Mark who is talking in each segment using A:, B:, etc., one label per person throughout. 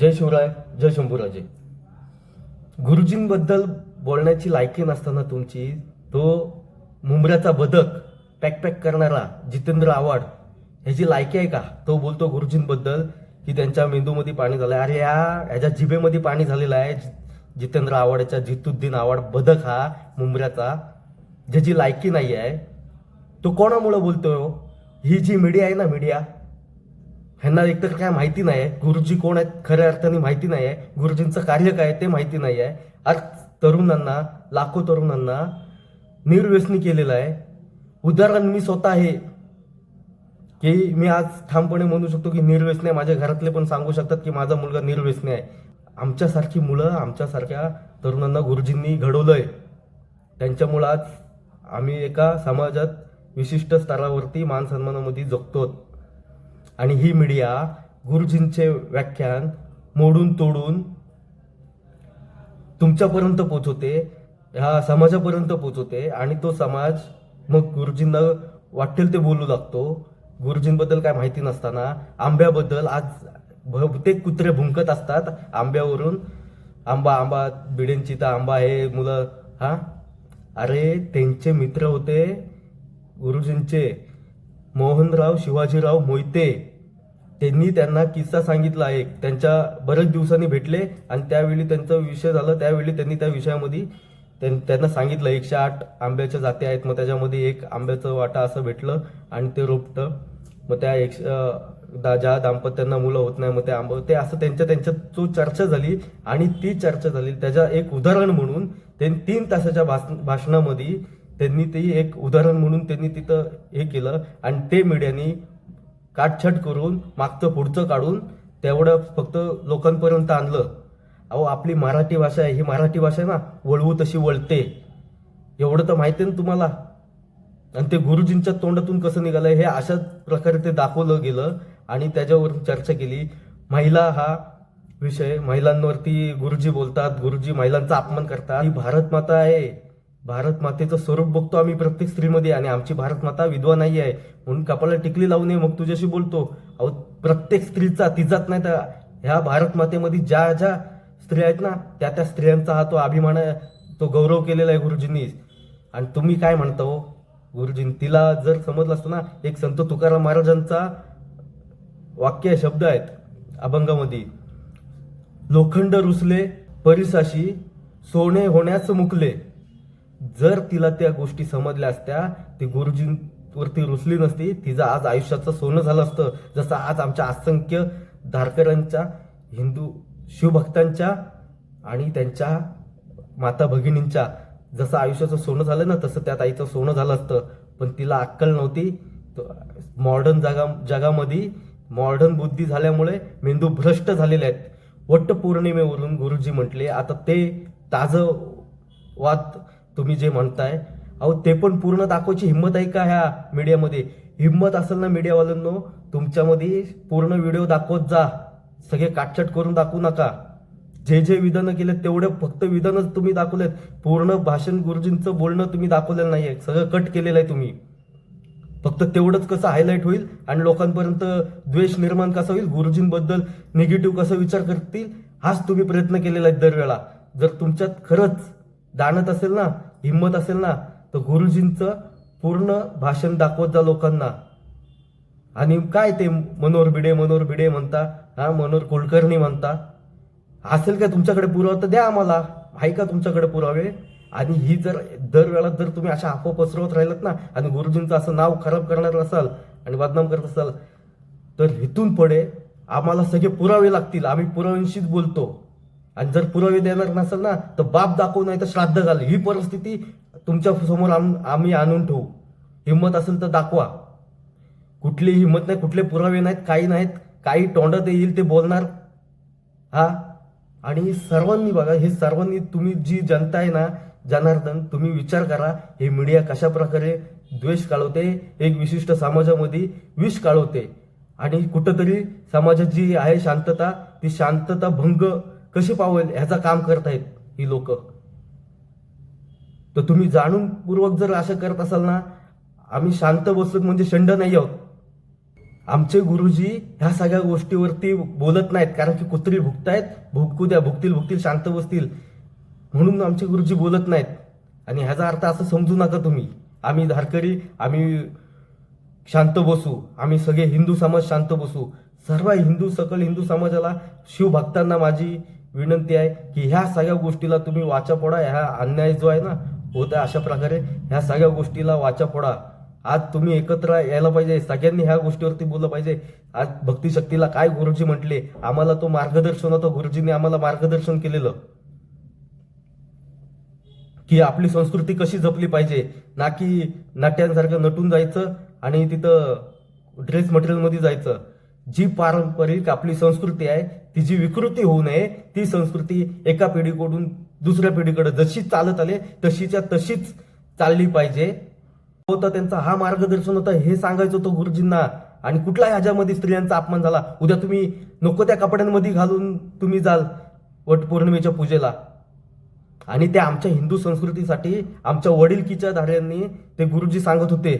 A: जय शिवराय जय शंभूराजे. गुरुजींबद्दल बोलण्याची लायकी नसताना तुमची तो मुंबऱ्याचा बदक पॅक पॅक करणारा जितेंद्र आव्हाड ह्याची लायकी आहे का? तो बोलतो गुरुजींबद्दल की त्यांच्या मेंदूमध्ये पाणी झालंय. अरे या ह्याच्या जिभेमध्ये पाणी झालेलं आहे. जितेंद्र आव्हाडच्या जितुद्दीन आव्हाड बदक हा मुंबऱ्याचा ज्याची लायकी नाही आहे तो कोणामुळं बोलतोय हो? ही जी मीडिया आहे ना मीडिया ह्यांना एकतर काय माहिती नाही आहे गुरुजी कोण आहेत? खऱ्या अर्थाने माहिती नाही आहे गुरुजींचं कार्य काय ते माहिती नाही आहे आज तरुणांना लाखो तरुणांना निर्व्यसनी केलेलं आहे. उदाहरण मी स्वतः आहे की मी आज ठामपणे म्हणू शकतो की निर्व्यसनी आहे. माझ्या घरातले पण सांगू शकतात की माझा मुलगा निर्व्यसनी आहे. आमच्यासारखी मुलं आमच्यासारख्या तरुणांना गुरुजींनी घडवलंय. त्यांच्यामुळं आज आम्ही एका समाजात विशिष्ट स्तरावरती मान सन्मानामध्ये जगतो आणि ही मीडिया गुरुजींचे व्याख्यान मोडून तोडून तुमच्यापर्यंत पोचवते ह्या समाजापर्यंत पोचवते आणि तो समाज मग गुरुजींना वाटेल ते बोलू लागतो. गुरुजींबद्दल काय माहिती नसताना आंब्याबद्दल आज बहुतेक कुत्रे भुंकत असतात आंब्यावरून. आंबा आंबा बिड्यांची तर आंबा हे मुलं हा? अरे त्यांचे मित्र होते गुरुजींचे मोहनराव शिवाजीराव मोहिते. त्यांनी त्यांना किस्सा सांगितला एक त्यांच्या बऱ्याच दिवसांनी भेटले आणि त्यावेळी त्यांचा विषय झाला. त्यावेळी त्यांनी त्या विषयामध्ये त्यां- त्यांना सांगितलं एकशे आठ आंब्याच्या जाती आहेत. मग त्याच्यामध्ये एक आंब्याचं वाटा असं भेटलं आणि ते रोपटं. मग त्या एकशे दा- ज्या दाम्पत्यांना मुलं होत नाही मग ते आंब ते असं त्यांच्या त्यांच्यात तो चर्चा झाली आणि ती चर्चा झाली. त्याच्या एक उदाहरण म्हणून त्यांनी तीन तासाच्या भाष- भाषणामध्ये त्यांनी ती एक उदाहरण म्हणून त्यांनी तिथं हे केलं आणि ते मीडियानी काटछट करून मागचं पुढचं काढून तेवढं फक्त लोकांपर्यंत आणलं. अहो आपली मराठी भाषा आहे ही मराठी भाषा आहे ना वळवू तशी वळते. एवढं तर माहिती आहे ना तुम्हाला? आणि ते गुरुजींच्या तोंडातून कसं निघालं हे अशाच प्रकारे ते दाखवलं गेलं आणि त्याच्यावर चर्चा केली. महिला हा विषय महिलांवरती गुरुजी बोलतात गुरुजी महिलांचा अपमान करतात. ही भारत माता आहे. भारत मातेचं स्वरूप बघतो आम्ही प्रत्येक स्त्रीमध्ये आणि आमची भारत माता विधवा नाही आहे. म्हणून कपाला टिकली लावू नये मग तुझ्याशी बोलतो. अहो प्रत्येक स्त्रीचा तिचाच नाही तर ह्या भारत मातेमध्ये ज्या ज्या स्त्रिया आहेत ना त्या त्या स्त्रियांचा हा तो अभिमान आहे तो गौरव केलेला आहे गुरुजींनी. आणि तुम्ही काय म्हणता हो? गुरुजीं तिला जर समजलं असतं ना एक संत तुकाराम महाराजांचा वाक्य शब्द आहेत अभंगामध्ये. लोखंड रुसले परिसाशी सोने होण्यास मुकले. जर तिला त्या गोष्टी समजल्या असत्या ती गुरुजींवरती रुसली नसती तिचं आज आयुष्याचं सोनं झालं असतं. जसं आज आमच्या असंख्य धारकरांच्या हिंदू शिवभक्तांच्या आणि त्यांच्या माता भगिनींच्या जसं आयुष्याचं सोनं झालं ना तसं त्या ताईचं सोनं झालं असतं. पण तिला अक्कल नव्हती. मॉडर्न जगा जगामध्ये मॉडर्न बुद्धी झाल्यामुळे मेंदू भ्रष्ट झालेले आहेत. वट पौर्णिमेवरून गुरुजी म्हटले आता ते ताजं वाद तुम्ही जे म्हणताय. अहो ते पण पूर्ण दाखवायची हिंमत आहे का ह्या मीडियामध्ये? हिंमत असेल ना मीडियावाल्यांनो तुमच्यामध्ये पूर्ण व्हिडिओ दाखवत जा. सगळे काटछट करून दाखवू नका. जे जे विधानं केले तेवढे फक्त विधानच तुम्ही दाखवलेत. पूर्ण भाषण गुरुजींचं बोलणं तुम्ही दाखवलेलं नाही आहे सगळं कट केलेलं आहे तुम्ही. फक्त तेवढंच कसं हायलाईट होईल आणि लोकांपर्यंत द्वेष निर्माण कसा होईल गुरुजींबद्दल निगेटिव्ह कसा विचार करतील हाच तुम्ही प्रयत्न केलेला आहे दरवेळा. जर तुमच्यात खरंच दानत असेल ना हिंमत असेल ना तर गुरुजींचं पूर्ण भाषण दाखवत जा लोकांना. आणि काय ते मनोहर भिडे मनोहर भिडे म्हणता हा मनोहर कुलकर्णी म्हणता. असेल का तुमच्याकडे पुरावा तर द्या आम्हाला. आहे का तुमच्याकडे पुरावे? आणि ही जर दरवेळा जर तुम्ही अशा अफवा पसरवत राहिलात ना आणि गुरुजींचं असं नाव खराब करणार असाल आणि बदनाम करत असाल तर इथून पुढे आम्हाला सगळे पुरावे लागतील. आम्ही पुराव्यांशीच बोलतो. आणि जर पुरावे देणार नसेल ना तर बाप दाखवू नाही तर श्राद्ध घाल ही परिस्थिती तुमच्यासमोर आम- आम्ही आणून ठेवू. हिंमत असेल तर दाखवा. कुठली हिंमत नाही कुठले पुरावे नाहीत काही नाहीत. काही तोंडात येईल ते बोलणार. हा? आणि सर्वांनी बघा हे सर्वांनी तुम्ही जी जनता आहे ना जनार्दन तुम्ही विचार करा हे मीडिया कशा प्रकारे द्वेष काढवते? एक विशिष्ट समाजामध्ये विष काढवते. आणि कुठंतरी समाजात जी आहे शांतता ती शांतता भंग कशी पावेल ह्याचं काम करतायत ही लोक? तर तुम्ही जाणूनपूर्वक जर असं करत असाल ना आम्ही शांत बसलो म्हणजे शंड नाही आहोत. आमचे गुरुजी ह्या सगळ्या गोष्टीवरती बोलत नाहीत कारण की कुत्री भुकतायत भुकू द्या भुकतील भुकतील शांत बसतील. म्हणून आमचे गुरुजी बोलत नाहीत. आणि ह्याचा अर्थ असं समजू नका तुम्ही. आम्ही धारकरी आम्ही शांत बसू. आम्ही सगळे हिंदू समाज शांत बसू. सर्व हिंदू सकल हिंदू समाजाला शिवभक्तांना माझी विनंती आहे की ह्या सगळ्या गोष्टीला तुम्ही वाचा पोडा ह्या अन्याय जो आहे ना होत आहे अशा प्रकारे. ह्या सगळ्या गोष्टीला वाचा पोडा आज तुम्ही एकत्र यायला पाहिजे. सगळ्यांनी ह्या गोष्टीवरती बोललं पाहिजे. आज भक्तिशक्तीला काय गुरुजी म्हटले? आम्हाला तो मार्गदर्शन होतं. गुरुजींनी आम्हाला मार्गदर्शन केलेलं. की आपली संस्कृती कशी जपली पाहिजे. ना की नाट्यांसारखं नटून जायचं आणि तिथं ड्रेस मटेरियलमध्ये जायचं. जी पारंपरिक आपली संस्कृती आहे तिची विकृती होऊ नये ती संस्कृती एका पिढीकडून दुसऱ्या पिढीकडे जशी चालत आले तशीच्या तशीच चालली पाहिजे. होतं त्यांचा हा मार्गदर्शन होता हे सांगायचं होतं गुरुजींना. आणि कुठला ह्याच्यामध्ये स्त्रियांचा अपमान झाला उद्या तुम्ही नको त्या कपड्यांमध्ये घालून तुम्ही जाल वटपौर्णिमेच्या पूजेला. आणि ते आमच्या हिंदू संस्कृतीसाठी आमच्या वडीलकीच्या धाड्यांनी ते गुरुजी सांगत होते.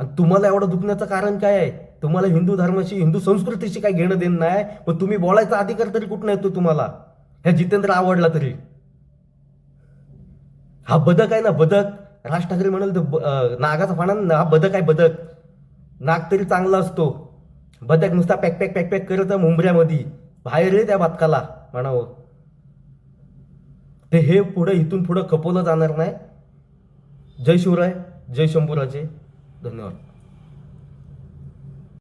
A: आणि तुम्हाला एवढं दुखण्याचं कारण काय आहे? तुम्हाला हिंदू धर्माशी हिंदू संस्कृतीशी काय घेणं देणं नाही पण तुम्ही बोलायचा अधिकार तरी कुठं येतो तुम्हाला? ह्या जितेंद्र आवडला तरी. हा बदक आहे ना बदक. राज ठाकरे म्हणाल तर ब- नागाचा फाणा ना, हा बदक आहे बदक. नाग तरी चांगला असतो. बदक नुसता पॅक पॅक पॅक पॅक करत मुंबऱ्यामध्ये. बाहेर त्या बातकाला म्हणावं. ते हे पुढे इथून पुढं खपवलं जाणार नाही. जय शिवराय जय शंभूराजे. धन्यवाद.